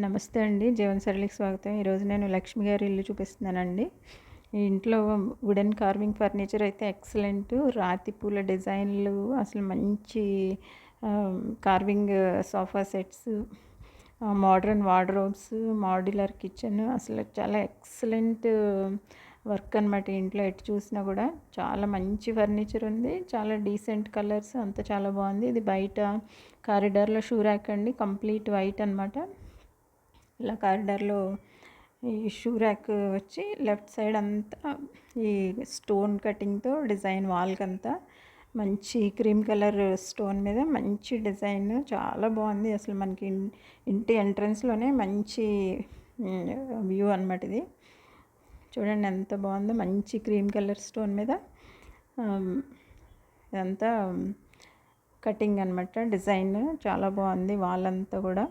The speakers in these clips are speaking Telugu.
నమస్తే అండి. జీవన్ సరళికి స్వాగతం. ఈరోజు నేను లక్ష్మి గారి ఇల్లు చూపిస్తున్నానండి. ఈ ఇంట్లో వుడెన్ కార్వింగ్ ఫర్నిచర్ అయితే ఎక్సలెంట్ రాతి పూల డిజైన్లు అసలు మంచి carving sofa sets modern wardrobes modular kitchen అసలు చాలా ఎక్సలెంట్ వర్క్ అనమాట ఇంట్లో. ఎటు చూసినా కూడా చాలా మంచి ఫర్నిచర్ ఉంది. చాలా డీసెంట్ కలర్స్ అంతా చాలా బాగుంది. ఇది బయట కారిడార్లో షూ ర్యాక్ అండి. కంప్లీట్ వైట్ అనమాట ఇలా కారిడార్లో ఈ షూ ర్యాక్ వచ్చి లెఫ్ట్ సైడ్ అంతా ఈ స్టోన్ కటింగ్తో డిజైన్ వాల్కి అంతా మంచి క్రీమ్ కలర్ స్టోన్ మీద మంచి డిజైన్. చాలా బాగుంది అసలు మనకి ఇంటి ఎంట్రన్స్లోనే మంచి వ్యూ అనమాట ఇది. చూడండి ఎంత బాగుందో మంచి క్రీమ్ కలర్ స్టోన్ మీద ఇదంతా కటింగ్ అనమాట డిజైన్. చాలా బాగుంది వాళ్ళంతా కూడా.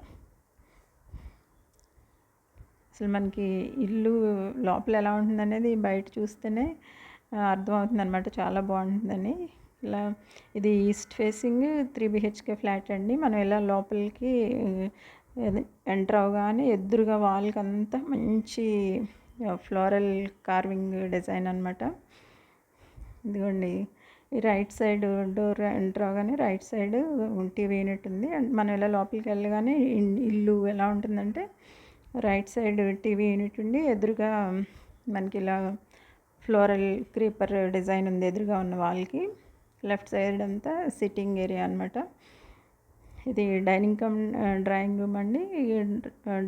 అసలు మనకి ఇల్లు లోపల ఎలా ఉంటుంది అనేది బయట చూస్తేనే అర్థమవుతుంది అనమాట చాలా బాగుంటుందని. ఇలా ఇది east facing three BHK flat అండి. మనం ఇలా లోపలికి ఎంటర్ అవగానే ఎదురుగా వాల్కి అంతా మంచి ఫ్లోరల్ కార్వింగ్ డిజైన్ అనమాట ఇదిగోండి ఈ రైట్ సైడ్ డోర్ ఎంటర్ అవగానే రైట్ సైడ్ టీవీ యూనిట్ ఉంది. అండ్ మనం ఇలా లోపలికి వెళ్ళగానే ఇల్లు ఎలా ఉంటుందంటే రైట్ సైడ్ టీవీ యూనిట్ ఉండి ఎదురుగా మనకి ఇలా ఫ్లోరల్ క్రీపర్ డిజైన్ ఉంది ఎదురుగా ఉన్న వాళ్ళకి లెఫ్ట్ సైడ్ అంతా సిట్టింగ్ ఏరియా అనమాట ఇది డైనింగ్ కమ్ డ్రాయింగ్ రూమ్ అండి.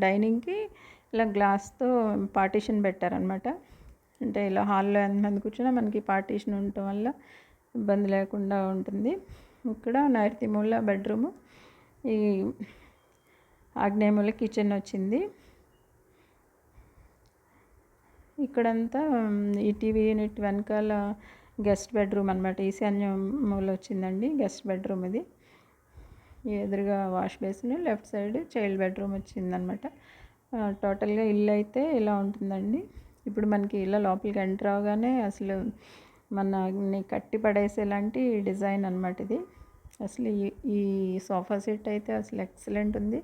డైనింగ్కి ఇలా గ్లాస్తో పార్టీషన్ పెట్టారనమాట అంటే ఇలా హాల్లో ఎంతమంది కూర్చున్నా మనకి పార్టీషన్ ఉండటం వల్ల ఇబ్బంది లేకుండా ఉంటుంది. ఇక్కడ నైరుతి మూల బెడ్రూము. ఈ ఆగ్నేయముల కిచెన్ వచ్చింది. ఇక్కడంతా ఈ టీవీ యూనిట్ వెనకాల గెస్ట్ బెడ్రూమ్ అనమాట ఈశాన్య మూల వచ్చిందండి గెస్ట్ బెడ్రూమ్ ఇది. ఎదురుగా wash basin left side child bedroom వచ్చిందనమాట టోటల్గా ఇల్లు అయితే ఇలా ఉంటుందండి. ఇప్పుడు మనకి ఇలా లోపలికి ఎంటర్ అవగానే అసలు మనని కట్టి పడేసేలాంటి డిజైన్ అనమాట ఇది. అసలు ఈ సోఫా సెట్ అయితే అసలు ఎక్సలెంట్ ఉంది.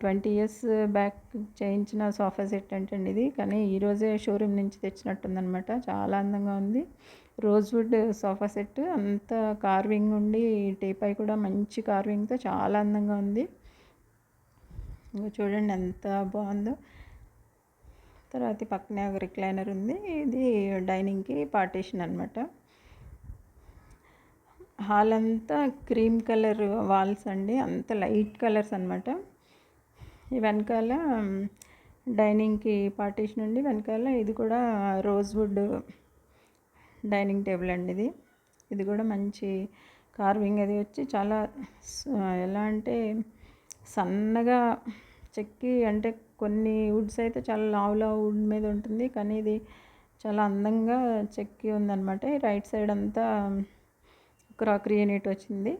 ట్వంటీ ఇయర్స్ బ్యాక్ చేయించిన సోఫా సెట్ అంటండి ఇది. కానీ ఈరోజే షోరూమ్ నుంచి తెచ్చినట్టుందనమాట చాలా అందంగా ఉంది. Rosewood sofa set. అంత కార్వింగ్ ఉండి టేపై కూడా మంచి కార్వింగ్తో చాలా అందంగా ఉంది. ఇంకా చూడండి ఎంత బాగుందో. తర్వాత పక్కనే ఒక రిక్లైనర్ ఉంది. ఇది డైనింగ్కి పార్టీషన్ అనమాట హాల్ అంతా క్రీమ్ కలర్ వాల్స్ అండి. అంత లైట్ కలర్స్ అనమాట ఈ వెనకాల డైనింగ్కి పార్టీషన్ ఉండి వెనకాల ఇది కూడా రోజ్వుడ్ డైనింగ్ టేబుల్ అండి ఇది. ఇది కూడా మంచి కార్వింగ్ అది వచ్చి చాలా ఎలా అంటే సన్నగా చెక్కి అంటే కొన్ని వుడ్స్ అయితే చాలా లావు లావు వుడ్ మీద ఉంటుంది. కానీ ఇది చాలా అందంగా చెక్కి ఉందన్నమాట. రైట్ సైడ్ అంతా క్రాకరీ యూనిట్ వచ్చింది.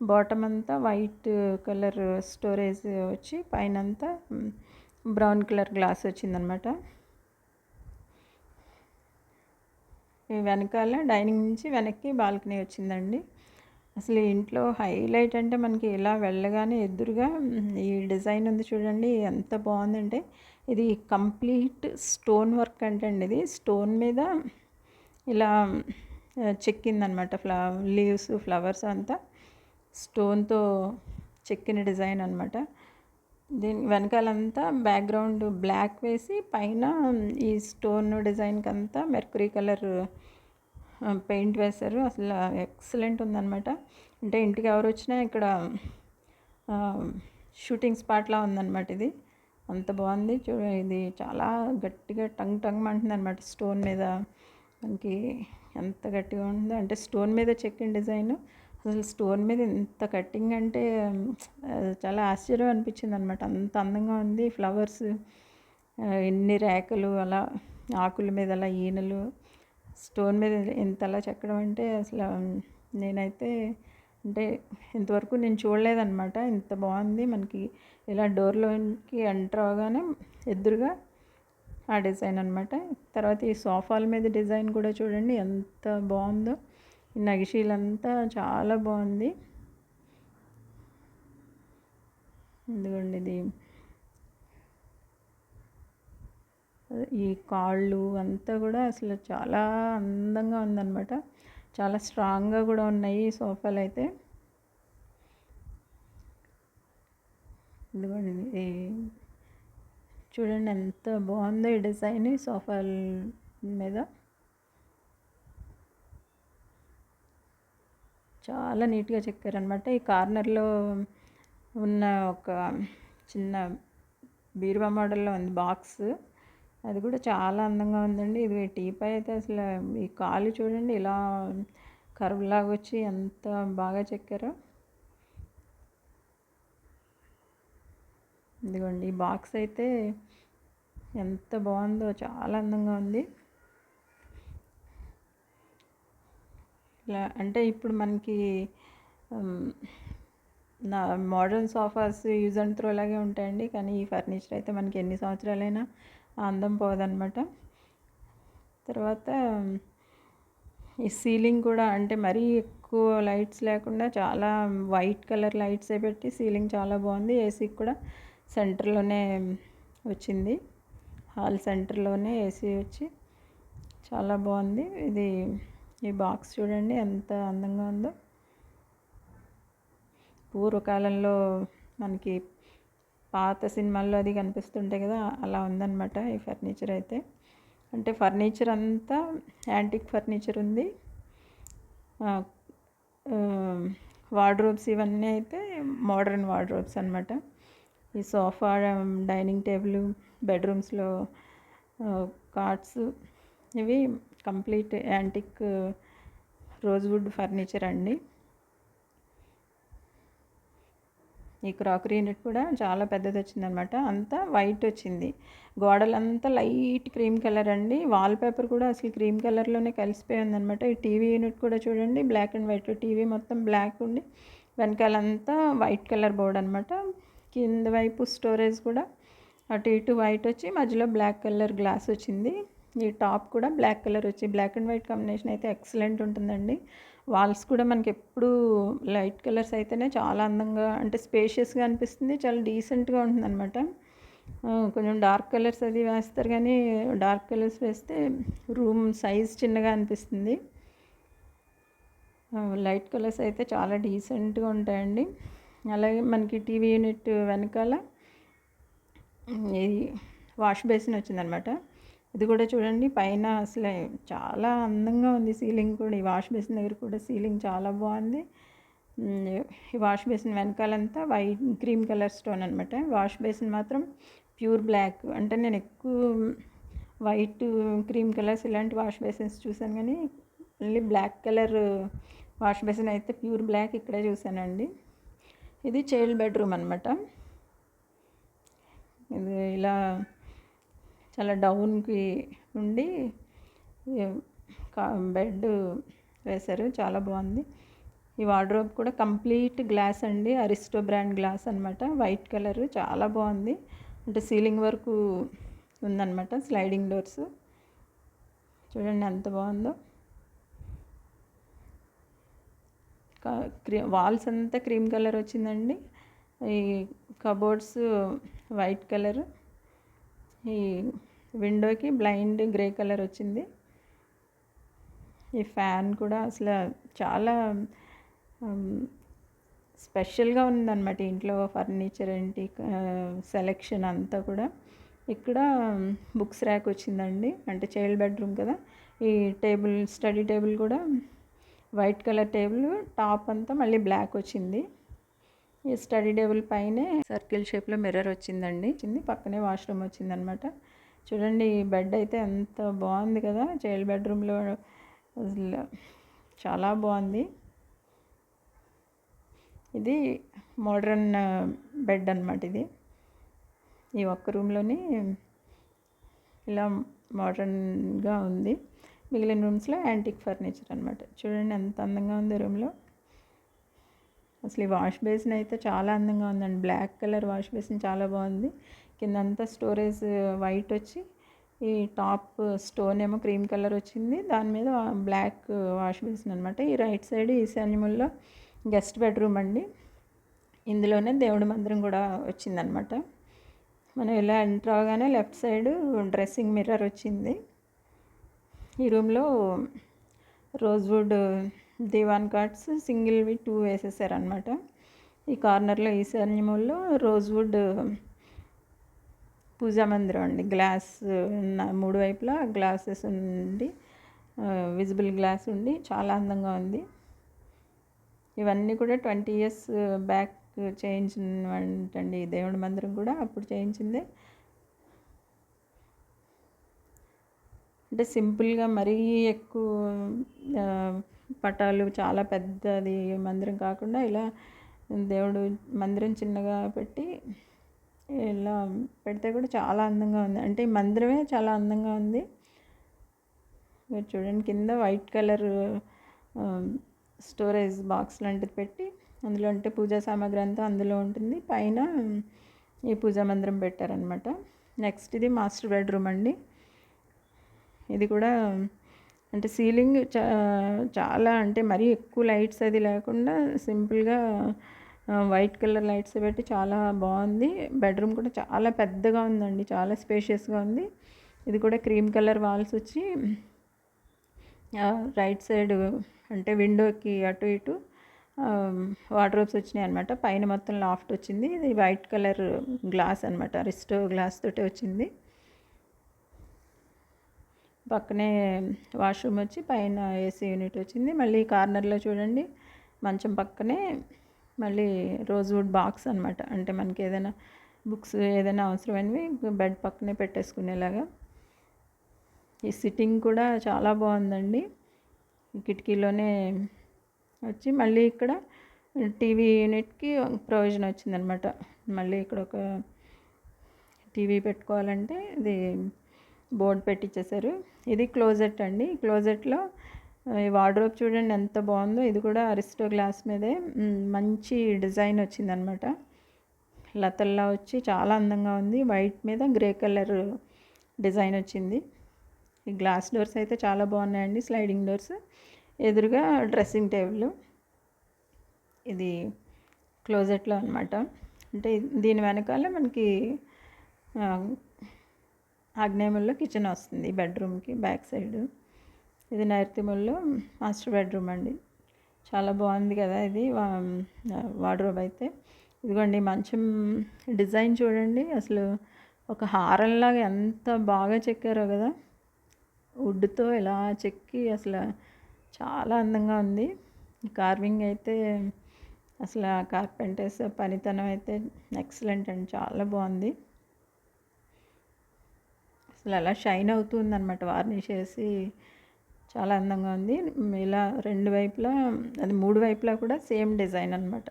బాటమ్ అంతా వైట్ కలర్ స్టోరేజ్ వచ్చి పైన అంతా బ్రౌన్ కలర్ గ్లాస్ వచ్చిందనమాట వెనకాల డైనింగ్ నుంచి వెనక్కి బాల్కనీ వచ్చిందండి. అసలు ఇంట్లో హైలైట్ అంటే మనకి ఇలా వెళ్ళగానే ఎదురుగా ఈ డిజైన్ ఉంది చూడండి ఎంత బాగుందంటే ఇది కంప్లీట్ స్టోన్ వర్క్ అంటే అండి ఇది. స్టోన్ మీద ఇలా చెక్కిందనమాట ఫ్లవ లీవ్స్ ఫ్లవర్స్ అంతా. స్టోన్తో చెక్కిన డిజైన్ అనమాట దీని వెనకాలంతా బ్యాక్గ్రౌండ్ బ్లాక్ వేసి పైన ఈ స్టోన్ డిజైన్కి అంతా మెర్కరీ కలర్ పెయింట్ వేశారు. అసలు ఎక్సలెంట్ ఉందన్నమాట. అంటే ఇంటికి ఎవరు వచ్చినా ఇక్కడ షూటింగ్ స్పాట్లా ఉందన్నమాట ఇది. అంత బాగుంది. చూ ఇది చాలా గట్టిగా టంగ్ టంగ్ అంటుంది అనమాట స్టోన్ మీద. మనకి ఎంత గట్టిగా ఉందో అంటే స్టోన్ మీద చెక్కిన డిజైన్. అసలు స్టోన్ మీద ఇంత కట్టింగ్ అంటే చాలా ఆశ్చర్యం అనిపించింది అనమాట అంత అందంగా ఉంది ఫ్లవర్స్ ఎన్ని రేకలు అలా ఆకుల మీద అలా ఈనలు స్టోన్ మీద ఇంతలా చెక్కడం అంటే అసలు నేనైతే అంటే ఇంతవరకు నేను చూడలేదన్నమాట. ఇంత బాగుంది మనకి ఇలా డోర్లోకి ఎంటర్ అవగానే ఎదురుగా ఆ డిజైన్ అనమాట తర్వాత ఈ సోఫాల మీద డిజైన్ కూడా చూడండి ఎంత బాగుందో. నగిషీలంతా చాలా బాగుంది. ఎందుకండి ఇది. ఈ కాళ్ళు అంతా కూడా అసలు చాలా అందంగా ఉందన్నమాట. చాలా స్ట్రాంగ్గా కూడా ఉన్నాయి ఈ సోఫాలు అయితే. ఇదిగోండి ఇది. చూడండి ఎంత బాగుందో ఈ డిజైన్ ఈ సోఫాల మీద. చాలా నీట్గా చెక్కారనమాట ఈ కార్నర్లో ఉన్న ఒక చిన్న బీరువా మోడల్లో ఉంది బాక్స్. అది కూడా చాలా అందంగా ఉందండి. ఇది టీపై అయితే అసలు ఈ కాలు చూడండి ఇలా కరువులాగా వచ్చి ఎంత బాగా చెక్కారో. ఇదిగోండి ఈ బాక్స్ అయితే ఎంత బాగుందో చాలా అందంగా ఉంది. ఇలా అంటే ఇప్పుడు మనకి నా modern sofas use and throw లాగే ఉంటాయండి. కానీ ఈ ఫర్నిచర్ అయితే మనకి ఎన్ని సంవత్సరాలైనా అందం పోదనమాట తర్వాత ఈ సీలింగ్ కూడా అంటే మరీ ఎక్కువ లైట్స్ లేకుండా చాలా వైట్ కలర్ లైట్సే పెట్టి సీలింగ్ చాలా బాగుంది. ఏసీకి కూడా సెంటర్లోనే వచ్చింది. హాల్ సెంటర్లోనే ఏసీ వచ్చి చాలా బాగుంది. ఇది ఈ బాక్స్ చూడండి ఎంత అందంగా ఉందో. పూర్వకాలంలో మనకి పాత సినిమాల్లో అది కనిపిస్తుంటాయి కదా అలా ఉందన్నమాట ఈ ఫర్నిచర్ అయితే. అంటే ఫర్నిచర్ అంతా యాంటిక్ ఫర్నిచర్ ఉంది. వార్డ్రోబ్స్ ఇవన్నీ అయితే మోడర్న్ వార్డ్రోబ్స్ అనమాట ఈ సోఫా డైనింగ్ టేబుల్ బెడ్రూమ్స్లో కార్డ్స్ ఇవి కంప్లీట్ యాంటిక్ రోజ్వుడ్ ఫర్నిచర్ అండి. ఈ క్రాకరీ యూనిట్ కూడా చాలా పెద్దది వచ్చిందనమాట. అంతా వైట్ వచ్చింది. గోడలంతా లైట్ క్రీమ్ కలర్ అండి. వాల్ పేపర్ కూడా అసలు క్రీమ్ కలర్లోనే కలిసిపోయిందనమాట ఈ టీవీ యూనిట్ కూడా చూడండి బ్లాక్ అండ్ వైట్. టీవీ మొత్తం బ్లాక్ ఉండి వెనకాలంతా వైట్ కలర్ బోర్డ్ అనమాట. కింద వైపు స్టోరేజ్ కూడా అటు ఇటు వైట్ వచ్చి మధ్యలో బ్లాక్ కలర్ గ్లాస్ వచ్చింది. ఈ టాప్ కూడా బ్లాక్ కలర్ వచ్చి బ్లాక్ అండ్ వైట్ కాంబినేషన్ అయితే ఎక్సలెంట్ ఉంటుందండి. వాల్స్ కూడా మనకి ఎప్పుడు లైట్ కలర్స్ అయితేనే చాలా అందంగా అంటే స్పేషియస్గా అనిపిస్తుంది చాలా డీసెంట్గా ఉంటుంది అనమాట కొంచెం డార్క్ కలర్స్ అది వేస్తారు కానీ డార్క్ కలర్స్ వేస్తే రూమ్ సైజ్ చిన్నగా అనిపిస్తుంది. లైట్ కలర్స్ అయితే చాలా డీసెంట్గా ఉంటాయండి. అలాగే మనకి టీవీ యూనిట్ వెనకాల ఇది వాష్ బేసిన్ వచ్చిందనమాట ఇది కూడా చూడండి పైన అసలు చాలా అందంగా ఉంది సీలింగ్ కూడా. ఈ వాష్ బేసిన్ దగ్గర కూడా సీలింగ్ చాలా బాగుంది. ఈ వాష్ బేసిన్ వెనకాలంతా వైట్ క్రీమ్ కలర్ స్టోన్ అనమాట వాష్ బేసిన్ మాత్రం ప్యూర్ బ్లాక్. అంటే నేను ఎక్కువ వైట్ క్రీమ్ కలర్స్ ఇలాంటి వాష్ బేసిన్స్ చూసాను కానీ మళ్ళీ బ్లాక్ కలర్ వాష్ బేసిన్ అయితే ప్యూర్ బ్లాక్ ఇక్కడే చూశానండి. ఇది చైల్డ్ బెడ్రూమ్ అనమాట ఇది ఇలా చాలా డౌన్కి ఉండి బెడ్ వేశారు. చాలా బాగుంది. ఈ వార్డ్రోబ్ కూడా కంప్లీట్ గ్లాస్ అండి. అరిస్టో బ్రాండ్ గ్లాస్ అనమాట వైట్ కలర్. చాలా బాగుంది. అంటే సీలింగ్ వరకు ఉందన్నమాట. Sliding doors. చూడండి ఎంత బాగుందో. క్రీ వాల్స్ అంతా క్రీమ్ కలర్ వచ్చిందండి. ఈ కబోర్డ్స్ వైట్ కలర్. ఈ విండోకి బ్లైండ్ గ్రే కలర్ వచ్చింది. ఈ ఫ్యాన్ కూడా అసలు చాలా um, స్పెషల్గా ఉందన్నమాట ఇంట్లో ఫర్నిచర్ ఏంటి సెలెక్షన్ అంతా కూడా. ఇక్కడ um, బుక్స్ ర్యాక్ వచ్చిందండి. అంటే చైల్డ్ బెడ్రూమ్ కదా. ఈ టేబుల్ స్టడీ టేబుల్ కూడా వైట్ కలర్ టేబుల్ టాప్ అంతా మళ్ళీ బ్లాక్ వచ్చింది. ఈ స్టడీ టేబుల్ పైనే సర్కిల్ షేప్లో మిర్రర్ వచ్చిందండి. వచ్చింది. పక్కనే వాష్రూమ్ వచ్చిందనమాట. చూడండి ఈ బెడ్ అయితే ఎంత బాగుంది కదా. చైల్డ్ బెడ్రూమ్లో చాలా బాగుంది. ఇది మోడ్రన్ బెడ్ అనమాట ఇది. ఈ ఒక్క రూమ్లోని ఇలా మోడ్రన్గా ఉంది. మిగిలిన రూమ్స్లో యాంటిక్ ఫర్నిచర్ అనమాట. చూడండి ఎంత అందంగా ఉంది రూమ్లో అసలు ఈ వాష్ బేసిన్ అయితే చాలా అందంగా ఉందండి. బ్లాక్ కలర్ వాష్ బేసిన్ చాలా బాగుంది. కిందంతా స్టోరేజ్ వైట్ వచ్చి ఈ టాప్ స్టోన్ ఏమో క్రీమ్ కలర్ వచ్చింది. దాని మీద బ్లాక్ వాష్ బేసిన్ అనమాట ఈ రైట్ సైడ్ ఈశాన్యముల్లో గెస్ట్ బెడ్రూమ్ అండి. ఇందులోనే దేవుడి మందిరం కూడా వచ్చిందనమాట మనం ఇలా ఎంటర్ అవగానే లెఫ్ట్ సైడ్ డ్రెస్సింగ్ మిర్రర్ వచ్చింది. ఈ రూమ్లో రోజ్వుడ్ దివాన్ కార్డ్స్ సింగిల్వి టూ వేసేసారనమాట ఈ కార్నర్లో ఈశాన్యముల్లో రోజ్వుడ్ పూజా మందిరం అండి. గ్లాస్ ఉన్న మూడు వైపులా గ్లాసెస్ ఉండి విజిబుల్ గ్లాస్ ఉండి చాలా అందంగా ఉంది. ఇవన్నీ కూడా ట్వంటీ ఇయర్స్ బ్యాక్ చేయించినవంటండి. దేవుడి మందిరం కూడా అప్పుడు చేయించిందే. అంటే సింపుల్గా మరీ ఎక్కువ పటాలు చాలా పెద్దది మందిరం కాకుండా ఇలా దేవుడు మందిరం చిన్నగా పెట్టి ఇలా పెడితే కూడా చాలా అందంగా ఉంది. అంటే ఈ మందిరమే చాలా అందంగా ఉంది. మీరు చూడండి కింద వైట్ కలర్ స్టోరేజ్ బాక్స్ లాంటిది పెట్టి అందులో అంటే పూజా సామాగ్రి అంతా అందులో ఉంటుంది. పైన ఈ పూజా మందిరం పెట్టారనమాట నెక్స్ట్ ఇది మాస్టర్ బెడ్రూమ్ అండి. ఇది కూడా అంటే సీలింగ్ చాలా అంటే మరీ ఎక్కువ లైట్స్ అది లేకుండా సింపుల్గా వైట్ కలర్ లైట్స్ పెట్టి చాలా బాగుంది. బెడ్రూమ్ కూడా చాలా పెద్దగా ఉందండి చాలా స్పేషియస్గా ఉంది. ఇది కూడా క్రీమ్ కలర్ వాల్స్ వచ్చి రైట్ సైడ్ అంటే విండోకి అటు ఇటు వార్డ్రోబ్స్ వచ్చినాయి అనమాట పైన మొత్తం లాఫ్ట్ వచ్చింది. ఇది వైట్ కలర్ గ్లాస్ అనమాట రిస్టో గ్లాస్ తోటి వచ్చింది. పక్కనే వాష్రూమ్ వచ్చి పైన ఏసీ యూనిట్ వచ్చింది. మళ్ళీ కార్నర్లో చూడండి మంచం పక్కనే మళ్ళీ రోజ్వుడ్ బాక్స్ అనమాట అంటే మనకి ఏదైనా బుక్స్ ఏదైనా అవసరమైనవి బెడ్ పక్కనే పెట్టేసుకునేలాగా. ఈ సిట్టింగ్ కూడా చాలా బాగుందండి. కిటికీలోనే వచ్చి మళ్ళీ ఇక్కడ టీవీ యూనిట్కి ప్రొవిజన్ వచ్చిందనమాట మళ్ళీ ఇక్కడ ఒక టీవీ పెట్టుకోవాలంటే ఇది బోర్డు పెట్టించేశారు ఇది క్లోజెట్ అండి. క్లోజెట్లో ఈ వార్డ్రోబ్ చూడండి ఎంత బాగుందో. ఇది కూడా అరిస్టో గ్లాస్ మీదే. మంచి డిజైన్ వచ్చిందనమాట. లతల్లా వచ్చి చాలా అందంగా ఉంది. వైట్ మీద గ్రే కలర్ డిజైన్ వచ్చింది. ఈ గ్లాస్ డోర్స్ అయితే చాలా బాగున్నాయండి. Sliding doors. ఎదురుగా డ్రెస్సింగ్ టేబుల్. ఇది క్లోజెట్లో అనమాట. అంటే దీని వెనకాల మనకి ఆగ్నేయముల్లో కిచెన్ వస్తుంది బెడ్రూమ్కి బ్యాక్ సైడ్. ఇది నైరుతిముల్లో మాస్టర్ బెడ్రూమ్ అండి. చాలా బాగుంది కదా ఇది వార్డ్రోబ్ అయితే. ఇదిగోండి మంచం డిజైన్ చూడండి. అసలు ఒక హారంలాగా ఎంత బాగా చెక్కారో కదా. వుడ్తో ఇలా చెక్కి అసలు చాలా అందంగా ఉంది. కార్వింగ్ అయితే అసలు ఆ కార్పెంటర్స్ పనితనం అయితే ఎక్సలెంట్ అండి చాలా బాగుంది. అసలు అలా షైన్ అవుతుంది అనమాట వార్నిష్ వేసి చాలా అందంగా ఉంది. ఇలా రెండు వైపులా అది మూడు వైపులా కూడా సేమ్ డిజైన్ అనమాట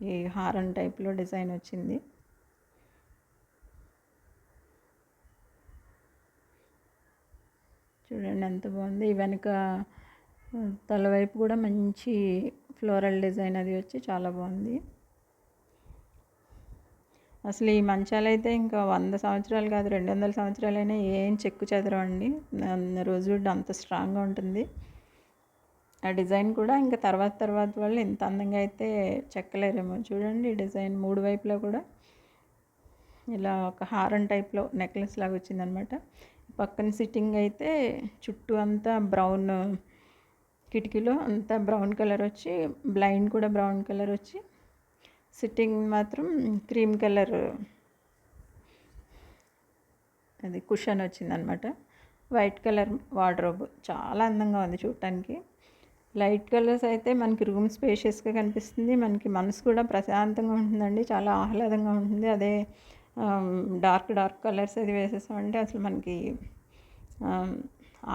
ఈ హారన్ టైప్లో డిజైన్ వచ్చింది. చూడండి ఎంత బాగుంది. వెనుక తల తలవైపు కూడా మంచి ఫ్లోరల్ డిజైన్ అది వచ్చి చాలా బాగుంది. అసలు ఈ మంచాలు అయితే ఇంకా వంద సంవత్సరాలు కాదు రెండు వందల సంవత్సరాలైనా ఏం చెక్కు చెదరావు అండి రోజు అంత స్ట్రాంగ్గా ఉంటుంది. ఆ డిజైన్ కూడా ఇంకా తర్వాత తర్వాత వాళ్ళు ఇంత అందంగా అయితే చెక్కలేరేమో. చూడండి ఈ డిజైన్ మూడు వైపులా కూడా. ఇలా ఒక హారం టైప్లో నెక్లెస్ లాగా వచ్చిందనమాట. పక్కన సిట్టింగ్ అయితే చుట్టూ అంతా బ్రౌన్ కిటికీలో అంతా బ్రౌన్ కలర్ వచ్చి బ్లైండ్ కూడా బ్రౌన్ కలర్ వచ్చి సిట్టింగ్ మాత్రం క్రీమ్ కలర్ అది కుషన్ వచ్చిందనమాట. వైట్ కలర్ వార్డ్రోబ్ చాలా అందంగా ఉంది చూడటానికి. లైట్ కలర్స్ అయితే మనకి రూమ్ స్పేషియస్గా కనిపిస్తుంది. మనకి మనసు కూడా ప్రశాంతంగా ఉంటుందండి చాలా ఆహ్లాదంగా ఉంటుంది. అదే డార్క్ డార్క్ కలర్స్ అది వేసేసామంటే అసలు మనకి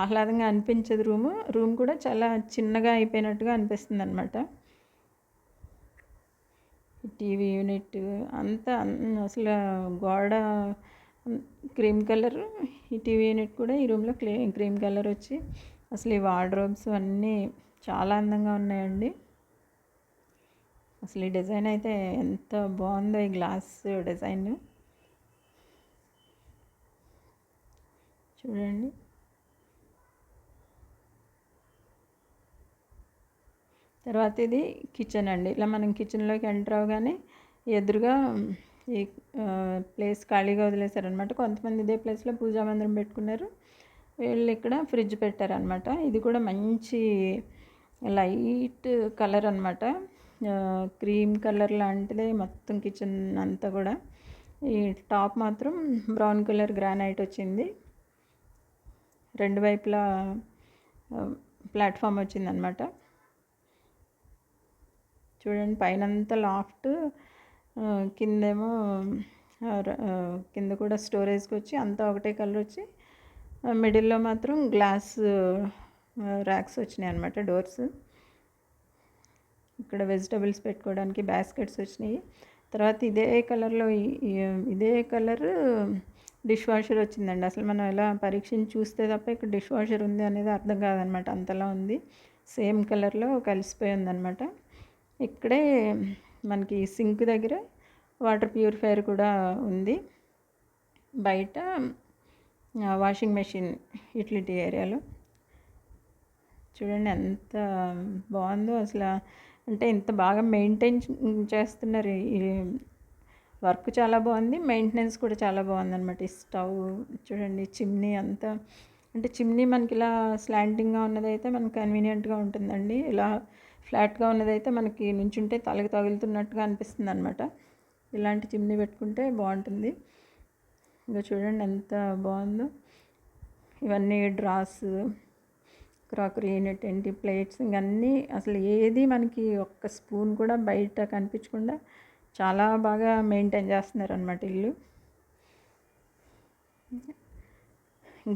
ఆహ్లాదంగా అనిపించదు రూము. రూమ్ కూడా చాలా చిన్నగా అయిపోయినట్టుగా అనిపిస్తుంది అనమాట టీవీ యూనిట్ అంతా అసలు గోడ క్రీమ్ కలర్ ఈ టీవీ యూనిట్ కూడా ఈ రూమ్లో క్లీ క్రీమ్ కలర్ వచ్చి అసలు ఈ వార్డ్రోబ్స్ అన్నీ చాలా అందంగా ఉన్నాయండి. అసలు ఈ డిజైన్ అయితే ఎంత బాగుందో ఈ గ్లాస్ డిజైన్. చూడండి. తర్వాత ఇది కిచెన్ అండి. ఇలా మనం కిచెన్లోకి ఎంటర్ అవగానే ఎదురుగా ఈ ప్లేస్ ఖాళీగా వదిలేశారనమాట కొంతమంది ఇదే ప్లేస్లో పూజా మందిరం పెట్టుకున్నారు. వీళ్ళు ఇక్కడ ఫ్రిడ్జ్ పెట్టారనమాట ఇది కూడా మంచి లైట్ కలర్ అనమాట క్రీమ్ కలర్ లాంటిదే మొత్తం కిచెన్ అంతా కూడా. ఈ టాప్ మాత్రం బ్రౌన్ కలర్ గ్రానైట్ వచ్చింది. రెండు వైపులా ప్లాట్ఫామ్ వచ్చిందనమాట చూడండి పైన అంతా లాఫ్ట్ కిందేమో కింద కూడా స్టోరేజ్కి వచ్చి అంతా ఒకటే కలర్ వచ్చి మిడిల్లో మాత్రం గ్లాస్ ర్యాక్స్ వచ్చినాయి అనమాట డోర్స్. ఇక్కడ వెజిటబుల్స్ పెట్టుకోవడానికి బాస్కెట్స్ వచ్చినాయి. తర్వాత ఇదే కలర్లో ఇదే కలర్ డిష్ వాషర్ వచ్చిందండి. అసలు మనం ఎలా పరీక్షించి చూస్తే తప్ప ఇక్కడ డిష్ వాషర్ ఉంది అనేది అర్థం కాదనమాట అంతలా ఉంది. సేమ్ కలర్లో కలిసిపోయిందనమాట ఇక్కడే మనకి సింక్ దగ్గర వాటర్ ప్యూరిఫైయర్ కూడా ఉంది. బయట వాషింగ్ మెషిన్ యూటిలిటీ ఏరియాలో. చూడండి ఎంత బాగుందో అసలు. అంటే ఇంత బాగా మెయింటైన్ చేస్తున్నారు ఈ వర్క్ చాలా బాగుంది. మెయింటెనెన్స్ కూడా చాలా బాగుంది అనమాట ఈ స్టవ్ చూడండి చిమ్నీ అంతా. అంటే చిమ్నీ మనకి ఇలా స్లాంటింగ్గా ఉన్నదైతే మనకు కన్వీనియంట్గా ఉంటుందండి. ఇలా ఫ్లాట్గా ఉన్నదైతే మనకి నుంచుంటే తలకి తగులుతున్నట్టుగా అనిపిస్తుంది అనమాట ఇలాంటి చిమ్నీ పెట్టుకుంటే బాగుంటుంది. ఇంకా చూడండి ఎంత బాగుందో. ఇవన్నీ డ్రాస్ క్రాకరీ యూనిట్ ఏంటి ప్లేట్స్ ఇవన్నీ అసలు ఏది మనకి ఒక్క స్పూన్ కూడా బయట కనిపించకుండా చాలా బాగా మెయింటైన్ చేస్తున్నారు అనమాట ఇల్లు.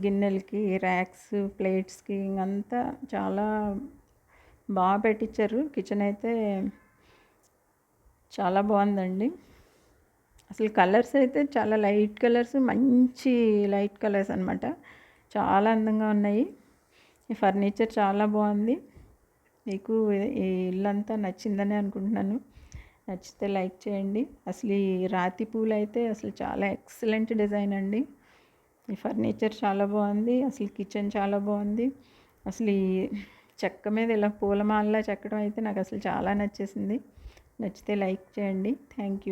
గిన్నెలకి ర్యాక్స్ ప్లేట్స్కి ఇంకంతా చాలా బాగా పెట్టించారు కిచెన్ అయితే చాలా బాగుందండి. అసలు కలర్స్ అయితే చాలా లైట్ కలర్స్ మంచి లైట్ కలర్స్ అనమాట చాలా అందంగా ఉన్నాయి. ఈ ఫర్నిచర్ చాలా బాగుంది. మీకు ఈ ఇల్లంతా నచ్చిందని అనుకుంటున్నాను. నచ్చితే లైక్ చేయండి. అసలు ఈ రాతి పూలు అయితే అసలు చాలా ఎక్సలెంట్ డిజైన్ అండి. ఈ ఫర్నిచర్ చాలా బాగుంది. అసలు కిచెన్ చాలా బాగుంది. అసలు ఈ చెక్క మీద ఇలా పూలమాలలా చెక్కడం అయితే నాకు అసలు చాలా నచ్చేసింది. నచ్చితే లైక్ చేయండి. Thank you.